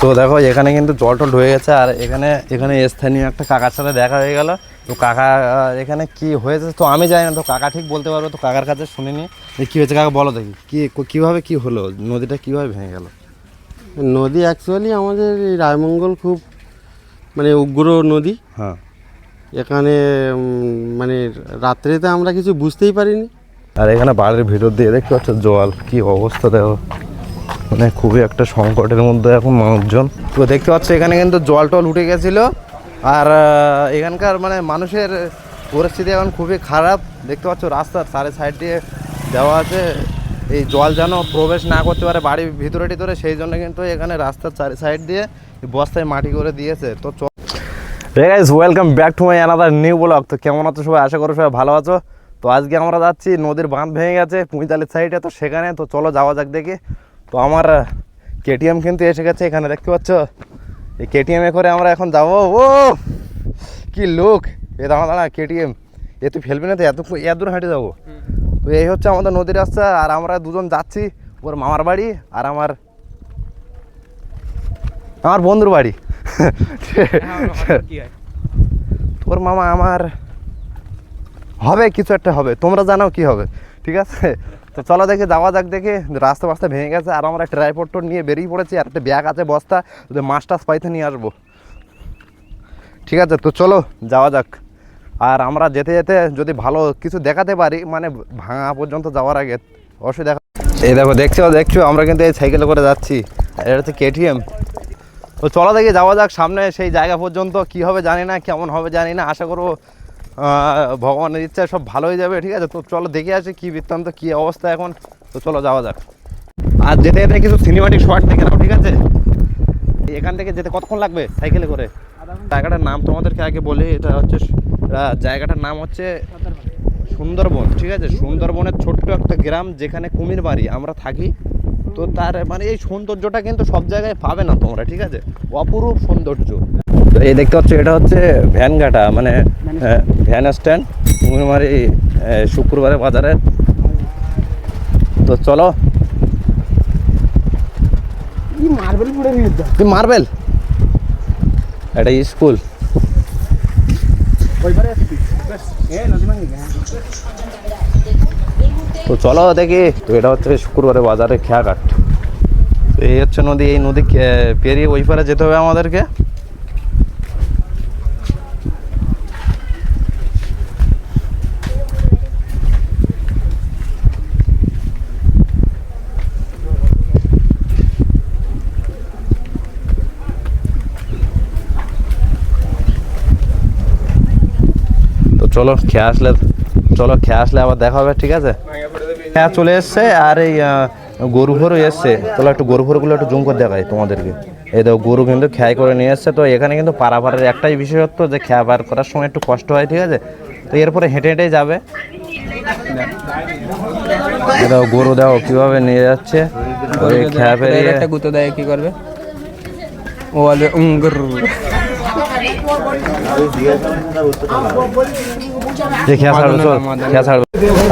তো দেখো এখানে কিন্তু জল টল হয়ে গেছে আর এখানে এখানে স্থানীয় একটা কাকার সাথে দেখা হয়ে গেল। তো কাকা এখানে কি হয়েছে তো আমি জানি না তো কাকা ঠিক বলতে পারব তো কাকার কাছে শুনিনি। যে কী হয়েছে কাকা বলো দেখি। কী কীভাবে কি হলো? নদীটা কীভাবে ভেঙে গেল? নদী অ্যাকচুয়ালি আমাদের এই রায়মঙ্গল খুব মানে উগ্র নদী। হ্যাঁ। এখানে মানে রাত্রেতে আমরা কিছু বুঝতেই পারিনি। আর এখানে বাড়ির ভিতর দিয়ে দেখতে পাচ্ছ জল, কি অবস্থা দেখো। মানে খুবই একটা সংকটের মধ্যে এখন মানুষজন। তো দেখতে পাচ্ছ এখানে কিন্তু জল টল উঠে গেছিল। আর এখানকার মানে মানুষের পরিস্থিতি এখন খুবই খারাপ। দেখতে পাচ্ছ রাস্তার সাড়ে সাইড দিয়ে দেওয়া আছে। এই জল যেন প্রবেশ না করতে পারে বাড়ির ভিতরে টিতরে, সেই জন্য কিন্তু এখানে রাস্তার চারি সাইড দিয়ে বস্তায় মাটি করে দিয়েছে। তো চ hey guys welcome back to my another new blog তো কেমন আছো সবাই? আশা করো সবাই ভালো আছো। তো আজকে আমরা যাচ্ছি নদীর বাঁধ ভেঙে গেছে পুঁইতালির সাইডে। তো সেখানে তো চলো যাওয়া যাক দেখে। তো আমার কেটিএম কিন্তু এসে গেছে এখানে দেখতে পাচ্ছ? এই কেটিএমে করে আমরা এখন যাব। ও কি লোক। এ দাঁড়া দাঁড়া কেটিএম। এ তুই ফেলবি না তো? এত এত দূর হাঁটে যাব। তো এই হচ্ছে আমাদের নদীর রাস্তা আর আমরা দুজন যাচ্ছি। ওর মামার বাড়ি আর আমার আমার বন্ধুর বাড়ি। তোর মামা আমার হবে, কিছু একটা হবে। তোমরা জানাও কি হবে, ঠিক আছে? তো চলো দেখে, যাওয়া যাক দেখে। রাস্তা বাস্তা ভেঙে গেছে, আর আমরা একটা ট্রাইপোর্ট নিয়ে বেরিয়ে পড়েছি, আর একটা ব্যাগ আছে বস্তা যদি মাছ টাছ পাইতে নিয়ে আসব। ঠিক আছে, তো চলো, যাওয়া যাক। আর আমরা যেতে যেতে যদি ভালো কিছু দেখাতে পারি মানে ভাঙা পর্যন্ত যাওয়ার আগে, অবশ্যই দেখা এই দেখো, দেখছ দেখছ, আমরা কিন্তু এই সাইকেলে করে যাচ্ছি। এটা হচ্ছে কেটিএম তো চলো দেখে, যাওয়া যাক সামনে সেই জায়গা পর্যন্ত, কি হবে জানি না, কেমন হবে জানি না, আশা করব ভগবানের ইচ্ছায় সব ভালো হয়ে যাবে, ঠিক আছে? তো চলো দেখে আসি কী বৃত্তান্ত, কী অবস্থা এখন। তো চলো যাওয়া যাক। আর যেতে যেতে কিছু সিনেমাটিক শর্ট দেখে নাও, ঠিক আছে? এখান থেকে যেতে কতক্ষণ লাগবে সাইকেলে করে? জায়গাটার নাম তোমাদেরকে আগে বলি, এটা হচ্ছে জায়গাটার নাম হচ্ছে সুন্দরবন, ঠিক আছে? সুন্দরবনের ছোট্ট একটা গ্রাম যেখানে কুমির বাড়ি আমরা থাকি। তো তার মানে এই সৌন্দর্যটা কিন্তু সব জায়গায় পাবে না তোমরা, ঠিক আছে? অপরূপ সৌন্দর্য। এই দেখতে পাচ্ছ এটা হচ্ছে ভ্যানঘাটা মানে ভ্যান স্ট্যান্ড কুমিরমারি শুক্রবারে বাজারে। তো চলো। মার্বেল এটা স্কুল। তো চলো দেখি তো এটা হচ্ছে শুক্রবারে বাজারে খেয়াঘাট। তো এই হচ্ছে নদী এই নদী পেরিয়ে ওই পারে যেতে হবে আমাদেরকে। চলো খেয়ে আসলে চলো খেয়ে আসলে আবার দেখা হবে ঠিক আছে? হ্যাঁ চলে এসছে আর এই গরু ভরও এসছে। চলো একটু গরু ভরগুলো একটু জুম করে দেখাই তোমাদেরকে। এই দেখো গরু কিন্তু খেয়াই করে নিয়ে এসছে। তো এখানে কিন্তু পারাপারের একটাই বিশেষত্ব যে খেয়া বার করার সময় একটু কষ্ট হয় ঠিক আছে? তো এরপরে হেঁটে হেঁটেই যাবে। দেখো গরু দেখো কীভাবে নিয়ে যাচ্ছে। খেয়া একটা গুঁতো দেয় কি করবে? ও বলবে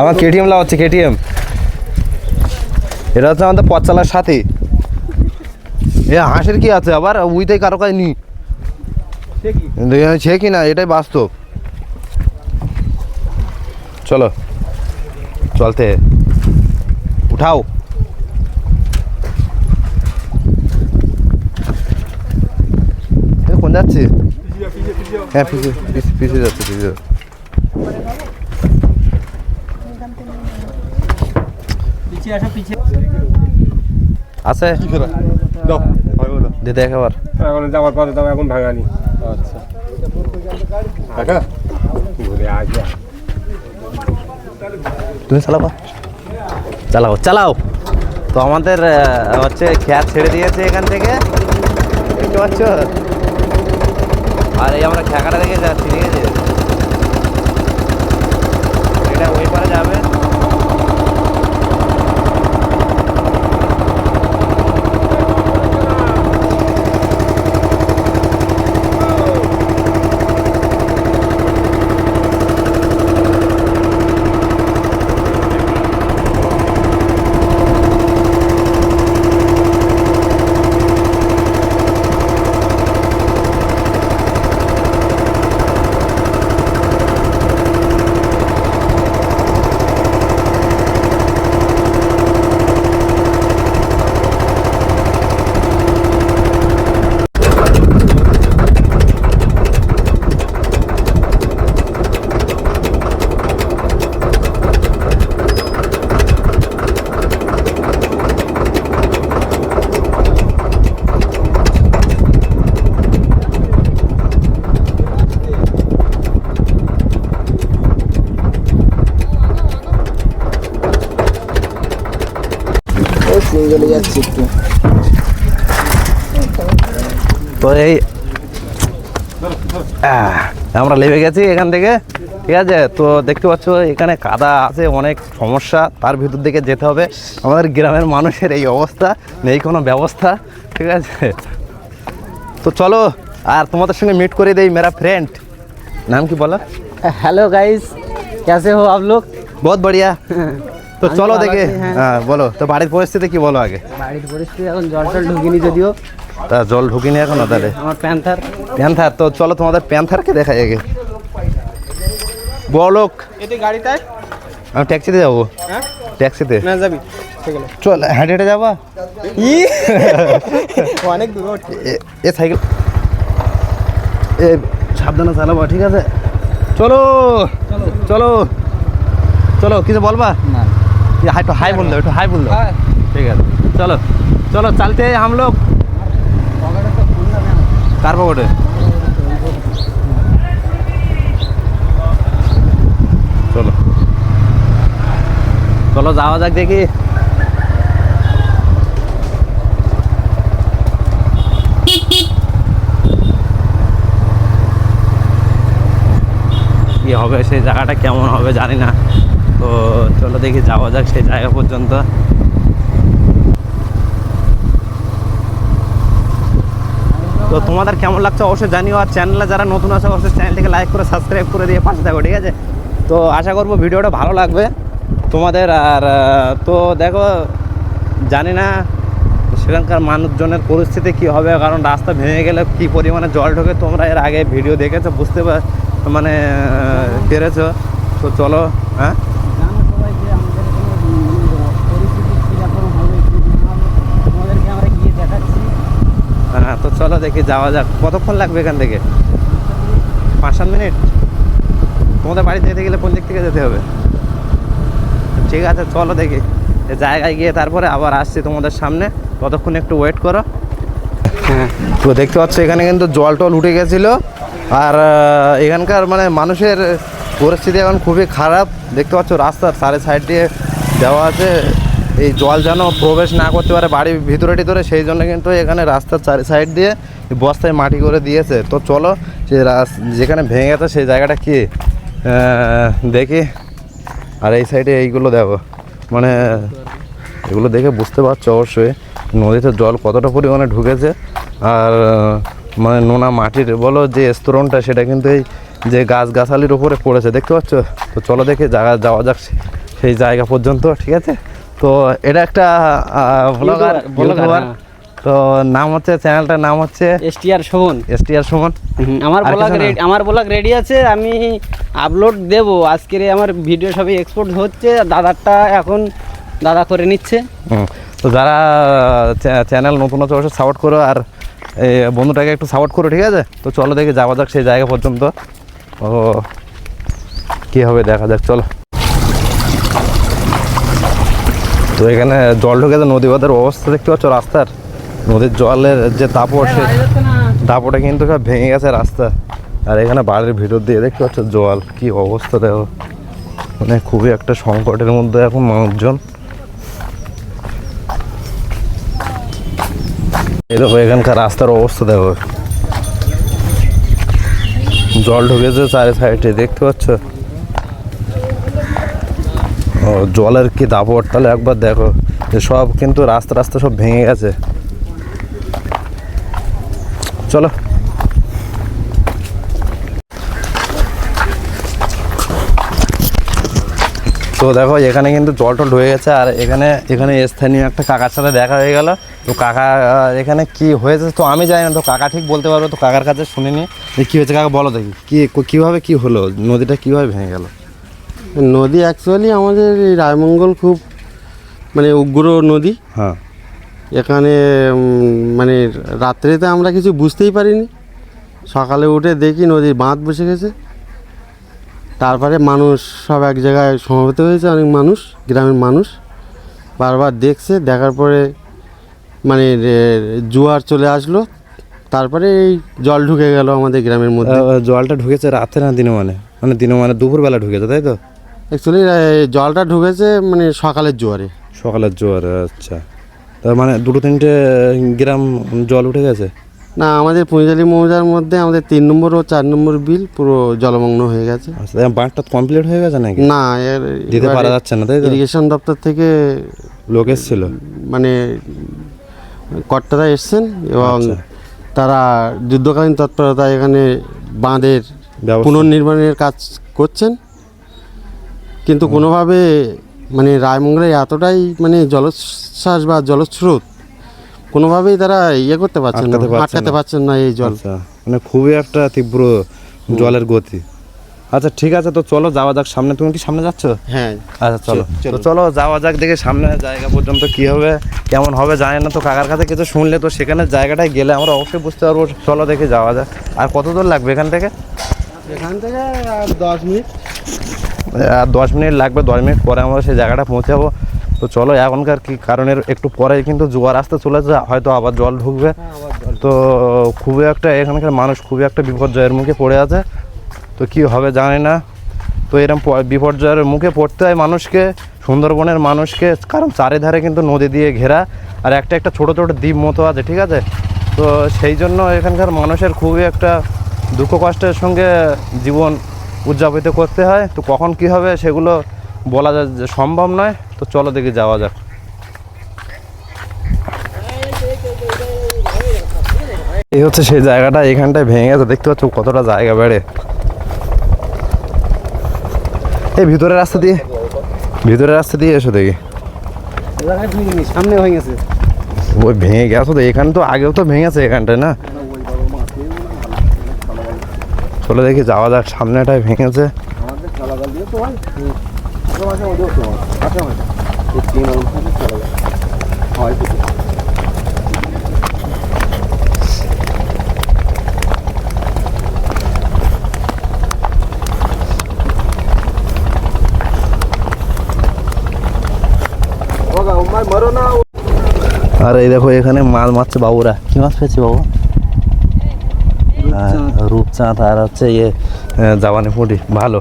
আমার কেটিএম লাগাচ্ছে কেটিএম এটা হচ্ছে আমাদের পথ চালার সাথী। এ, হাঁসের কি আছে? আবার উইটাই কারও কাজ নি। সে কি না? এটাই বাস্তব। চলো। চলতে। উঠাও এ, কোন যাচ্ছে? হ্যাঁ পিছিয়ে পিছিয়ে- যাচ্ছে পিছিয়ে আছে? দিদি একবার এখন যাওয়ার পথে তো এখন ভাঙানি আচ্ছা। কাকা ঘুরে আসবে তুমি চালাবা? চালাও চালাও। তো আমাদের হচ্ছে খেয়া ছেড়ে দিয়েছে এখান থেকে। দেখতে পাচ্ছ? আর এই আমরা খেঁকাটা দেখে যাচ্ছি ঠিক আছে? এটা ওই পারে যাবে। নিয়ে চলে যাচ্ছি একটু তো এই আহ, আমরা লেবে গেছি এখান থেকে ঠিক আছে তো দেখতে পাচ্ছ এখানে কাদা আছে অনেক সমস্যা তার ভিতর দিকে যেতে হবে আমাদের গ্রামের মানুষের এই অবস্থা নেই কোনো ব্যবস্থা ঠিক আছে তো চলো আর তোমাদের সঙ্গে মিট করে দেই মেরা ফ্রেন্ড নাম কি বলো हेलो गाइस कैसे हो आप लोग বহুত বড়িয়া তো চলো দেখে হ্যাঁ। হ্যাঁ বলো। তো বাড়ির পরিস্থিতি কি বলো আগে? বাড়ির পরিস্থিতি এখন জল টল ঢুকিনি যদিও। তা জল ঢুকিনি এখনও তাহলে? আমার প্যান্থার। প্যান্থার তো চলো তোমাদের প্যান্থারকে দেখাই আগে। বলোক এতে গাড়িটায়? আমি ট্যাক্সিতে যাব। হ্যাঁ? ট্যাক্সিতে? না যাবি। চল হেঁটে হেঁটে যাবা? ই! অনেক দূর। এ- সাইকেল। এ সাবধানে চালাবো ঠিক আছে? চলো। চলো। চলো। কিছু বলবা? না। हाई तो हाई बोल दो একটু হাই বল দো হাই। ঠিক আছে চলো চলো चलते हैं हम लोग কার পকেটে চলো চলো যাওয়া যাক দেখি কি হবে সেই জায়গাটা কেমন হবে জানি না তো চলো দেখি যাওয়া যাক সেই জায়গা পর্যন্ত। তো তোমাদের কেমন লাগছে অবশ্যই জানিও, আর চ্যানেলে যারা নতুন আছে, অবশ্যই চ্যানেলটিকে লাইক করে সাবস্ক্রাইব করে দিয়ে পাশে থাকো, ঠিক আছে? তো আশা করব ভিডিওটা ভালো লাগবে তোমাদের, আর তো দেখো, জানি না সেখানকার মানুষজনের পরিস্থিতি কি হবে, কারণ রাস্তা ভেঙে গেলে কি পরিমাণে জল ঢোকে, তোমরা এর আগে ভিডিও দেখেছ, বুঝতে মানে পেরেছ। তো চলো হ্যাঁ জানো সবাই যে আমাদের এখানে পরিস্থিতি কীরকম হবে কি না হবে তোমাদেরকে আমরা গিয়ে দেখাচ্ছি হ্যাঁ তো চলো দেখি, যাওয়া যাক। কতক্ষণ লাগবে এখান থেকে? পাঁচ, সাত মিনিট? তোমাদের বাড়ি যেতে গেলে কোন দিক থেকে যেতে হবে? ঠিক আছে, চলো দেখি। জায়গায় গিয়ে তারপরে আবার আসছি তোমাদের সামনে। ততক্ষণ একটু ওয়েট করো। হ্যাঁ তো দেখতে পাচ্ছ, এখানে কিন্তু জল টল উঠে গেছিল। আর এখানকার মানে মানুষের পরিস্থিতি এখন খুবই খারাপ। দেখতে পাচ্ছ, রাস্তার চারে সাইড দিয়ে দেওয়া আছে। এই জল যেন প্রবেশ না করতে পারে বাড়ির ভিতরে টিতরে, সেই জন্য কিন্তু এখানে রাস্তার চারি সাইড দিয়ে বস্তায় মাটি করে দিয়েছে। তো চলো রাস- যেখানে ভেঙে গেছে সেই জায়গাটা কি? দেখি। আর এই সাইডে এইগুলো দেখো। মানে এগুলো দেখে বুঝতে পারছ অবশ্যই, নদীতে জল কতটা পরিমাণে ঢুকেছে। আর মানে নোনা মাটির, বলো যে স্তরণটা, সেটা কিন্তু এই যে গাছগাছালির উপরে পড়েছে, দেখতে পাচ্ছ? তো চলো দেখে জায়গা যাওয়া যাক সেই জায়গা পর্যন্ত, ঠিক আছে? তো এটা একটা ব্লগার ব্লগার হ্যাঁ। তো নাম হচ্ছে চ্যানেলটার নাম হচ্ছে এসটিআর শোভন এস টি আর সুমন। আমার ব্লগ রেডি আমার ব্লগ রেডি আছে আমি আপলোড দেব। আজকের আমার ভিডিও সবই এক্সপোর্ট হচ্ছে দাদারটা এখন দাদা করে নিচ্ছে। তো যারা চ্যানেল নতুন আছে অবশ্যই সাপোর্ট করো আর এই বন্ধুটাকে একটু সাপোর্ট করো ঠিক আছে? তো চলো দেখে যাওয়া যাক সেই জায়গা পর্যন্ত। ও কী হবে দেখা যাক চলো। তো এখানে জল ঢুকেছে নদী বাঁধের অবস্থা দেখতে পাচ্ছ রাস্তার। নদীর জলের যে দাপট, সে দাপটে কিন্তু সব ভেঙে গেছে রাস্তা। আর এখানে বাড়ির ভিতর দিয়ে দেখতে পাচ্ছ জল, কি অবস্থা দেখো। মানে খুবই একটা সংকটের মধ্যে এখন মানুষজন। দেখো এখানকার রাস্তার অবস্থা দেখো। জল ঢুকেছে চারি সাইডে, দেখতে পাচ্ছ? জলের কি দাপট? তাহলে একবার দেখো যে সব কিন্তু রাস্তা রাস্তা সব ভেঙে গেছে। চলো। তো দেখো, এখানে কিন্তু জল টল ঢুকে গেছে, আর এখানে এখানে স্থানীয় একটা কাকার সাথে দেখা হয়ে গেল। তো কাকা এখানে কি হয়েছে তো আমি জানি না। তো কাকা ঠিক বলতে পারব, তো কাকার কাছে শুনিনি। যে কী হয়েছে, কাকা বলো দেখি। কী, কীভাবে কি হলো? নদীটা কীভাবে ভেঙে গেল? নদী অ্যাকচুয়ালি আমাদের এই রায়মঙ্গল খুব মানে উগ্র নদী। হ্যাঁ। এখানে মানে রাত্রেতে আমরা কিছু বুঝতেই পারিনি। সকালে উঠে দেখি নদীর বাঁধ বসে গেছে। তারপরে মানুষ সব এক জায়গায় সমবেত হয়েছে অনেক মানুষ গ্রামের মানুষ। বারবার দেখছে দেখার পরে মানে জোয়ার চলে আসলো। তারপরে এই জল ঢুকে গেল আমাদের গ্রামের মধ্যে। জলটা ঢুকেছে রাতে না দিনে মানে? মানে দিনে মানে দুপুরবেলা ঢুকেছে তাই তো? অ্যাকচুয়ালি জলটা ঢুকেছে মানে সকালের জোয়ারে। সকালের জোয়ারে আচ্ছা। তার মানে দুটো তিনটে গ্রাম জল উঠে গেছে? না আমাদের পুঁজালি মৌজার মধ্যে আমাদের তিন নম্বর ও চার নম্বর বিল পুরো জলমগ্ন হয়ে গেছে। আচ্ছা বাঁধটা কমপ্লিট হয়ে গেছে নাকি? না এর দিতে পারা যাচ্ছে না তাই ইরিগেশন দপ্তর থেকে লোক এসেছিল? মানে কর্তারা এসছেন এবং আচ্ছা। তারা যুদ্ধকালীন তৎপরতা এখানে বাঁধের পুনর্নির্মাণের কাজ করছেন। কিন্তু কোনোভাবে মানে রায়মঙ্গলে এতটাই মানে জলোচ্ছ্বাস বা জলস্রোত কোনোভাবেই তারা ইয়ে করতে পারছেন না আটকাতে পারছেন না। এই জল। আচ্ছা মানে খুবই একটা তীব্র জলের গতি। আচ্ছা ঠিক আছে তো চলো যাওয়া যাক সামনে তুমি কি সামনে যাচ্ছ? হ্যাঁ। আচ্ছা চলো। তো চলো। যাওয়া যাক দেখে সামনে জায়গা পর্যন্ত কি হবে কেমন হবে জানি না তো কাকার কাছে কিছু শুনলে তো সেখানে জায়গাটায় গেলে আমরা অবশ্যই বুঝতে পারব। চলো দেখে যাওয়া যাক। আর কত দূর লাগবে এখান থেকে? এখান থেকে দশ মিনিট। দশ মিনিট লাগবে দশ মিনিট পরে আমরা সেই জায়গাটা পৌঁছাবো। তো চলো এখনকার কি কারণের একটু পরে কিন্তু জোয়ার আসতে চলেছে হয়তো আবার জল ঢুকবে। তো খুবই একটা এখানকার মানুষ খুবই একটা বিপর্যয়ের মুখে পড়ে আছে। তো কি হবে জানি না। তো এরকম বিপর্যয়ের মুখে পড়তে হয় মানুষকে সুন্দরবনের মানুষকে কারণ চারিধারে কিন্তু নদী দিয়ে ঘেরা। আর একটা একটা ছোট ছোট দ্বীপ মতো আছে ঠিক আছে? তো সেই জন্য এখানকার মানুষের খুবই একটা দুঃখ কষ্টের সঙ্গে জীবন উদযাপিত করতে হয়। তো কখন কি হবে সেগুলো বলা যা- যে সম্ভব নয়। তো চলো দেখি যাওয়া যাক। এই হচ্ছে সেই জায়গাটা এখানটায় ভেঙে গেছে। দেখতে পাচ্ছ কতটা জায়গা বেড়ে। এই ভিতরে রাস্তা দিয়ে ভিতরে রাস্তা দিয়ে এসো দেখি। সামনে হয়ে গেছে। ওই ভেঙে গেছো তো এখানে তো আগেও তো ভেঙেছে এখানটায় না? চলো দেখি যাওয়া যাক সামনেটায় ভেঙেছে। আর এই দেখো এখানে মাছ মারছে বাবুরা। কি মাছ পেয়েছি বাবু? রূপচাঁদ। আর হচ্ছে ইয়ে জাবানি পুঁটি ভালো।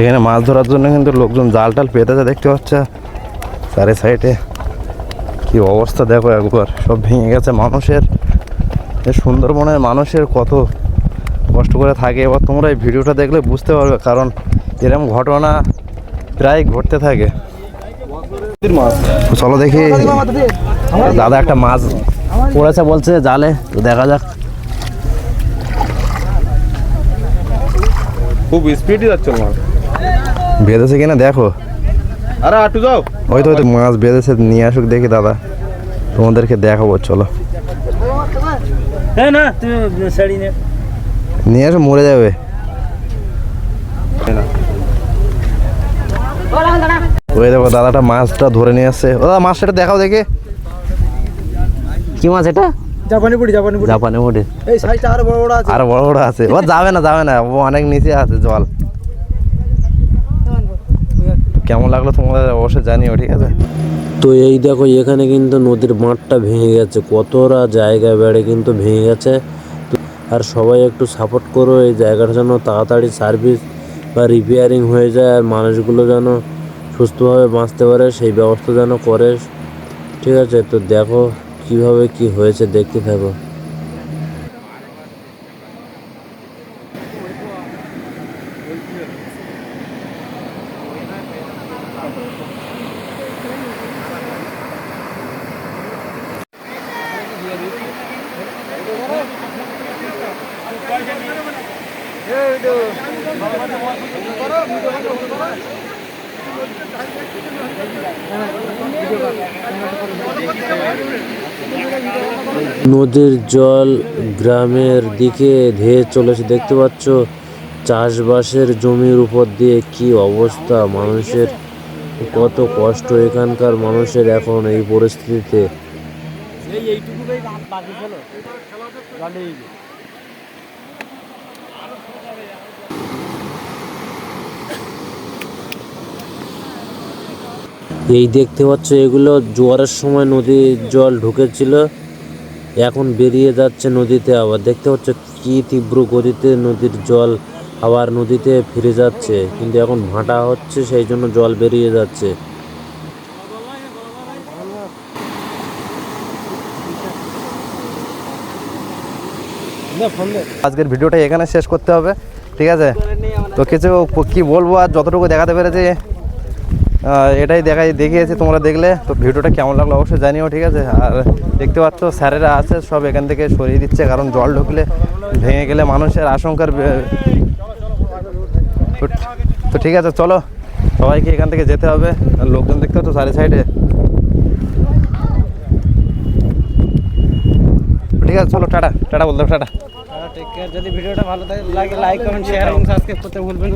এখানে মাছ ধরার জন্য কিন্তু লোকজন জাল টাল পেতেছে দেখতে পাচ্ছে? চারি সাইডে। কি অবস্থা দেখো একবার সব ভেঙে গেছে মানুষের। সুন্দরবনের মানুষের কত কষ্ট করে থাকে। এবার তোমরা এই ভিডিওটা দেখলে বুঝতে পারবে কারণ এরকম ঘটনা প্রায় ঘটতে থাকে। চলো দেখি। দাদা একটা মাছ পড়েছে বলছে জালে তো দেখা যাক। খুব স্পিডই যাচ্ছে মাছ। বেঁধেছে কিনা দেখো। আরে আটু যাও। ওই তো ওই মাছ বেঁধেছে নিয়ে আসুক দেখি দাদা। তোমাদেরকে দেখাবো চলো। হ্যাঁ না তুমি নিয়ে এসো মরে যাবে। ওই দেখো দাদাটা মাছটা ধরে নিয়ে আসছে। ও দাদা মাছটা দেখাও দেখে। কি মাছ এটা? জাপানি জাপানি জাপানি এই সাইজটা আরও বড় বড় আছে। আর বড় বড় আছে। ও যাবে না যাবে না। ও অনেক নিচে আছে জল। কেমন লাগল তোমাদের? অবশ্যই জানিও ঠিক আছে? তো এই দেখো এখানে কিন্তু নদীর বাঁধটা ভেঙে গেছে। কতটা জায়গা বেড়ে কিন্তু ভেঙে গেছে। আর সবাই একটু সাপোর্ট করো এই জায়গাটা যেন তাড়াতাড়ি সার্ভিস বা রিপেয়ারিং হয়ে যায় আর মানুষগুলো যেন সুস্থভাবে বাঁচতে পারে, সেই ব্যবস্থা যেন করে। ঠিক আছে, তো দেখো কীভাবে কি হয়েছে, দেখতে থাকো। নদীর জল গ্রামের দিকে ধেয়ে চলেছে। দেখতে পাচ্ছ চাষবাসের জমির উপর দিয়ে কি অবস্থা। মানুষের কত কষ্ট। এখানকার মানুষের এখন এই পরিস্থিতিতে। এই দেখতে পাচ্ছ, এগুলো জোয়ারের সময় নদীর জল ঢুকেছিল, এখন বেরিয়ে যাচ্ছে নদীতে আবার। দেখতে পাচ্ছ কি তীব্র গতিতে নদীর জল আবার নদীতে ফিরে যাচ্ছে, কিন্তু এখন ভাঁটা হচ্ছে, সেই জন্য জল বেরিয়ে যাচ্ছে। আজকের ভিডিওটা এখানে শেষ করতে হবে, ঠিক আছে? তো কিছু কি বলব আর যতটুকু দেখাতে পেরেছি এটাই দেখাই, দেখিয়েছি, তোমরা দেখলে। তো ভিডিওটা কেমন লাগল অবশ্যই জানিও, ঠিক আছে? আর দেখতে পাচ্ছ, স্যারেরা আছে, সব এখান থেকে সরিয়ে দিচ্ছে, কারণ জল ঢুকলে, ভেঙে গেলে মানুষের আশঙ্কার তো- ঠিক আছে, চলো, সবাইকে এখান থেকে যেতে হবে। আর লোকজন দেখতে পাচ্ছ সাইডে। সাইডে ঠিক আছে, চলো, টাটা টাটা বলতে টাটা। যদি ভিডিওটা ভালো লাগে লাইক কমেন্ট শেয়ার এবং সাবস্ক্রাইব করতে ভুলবেন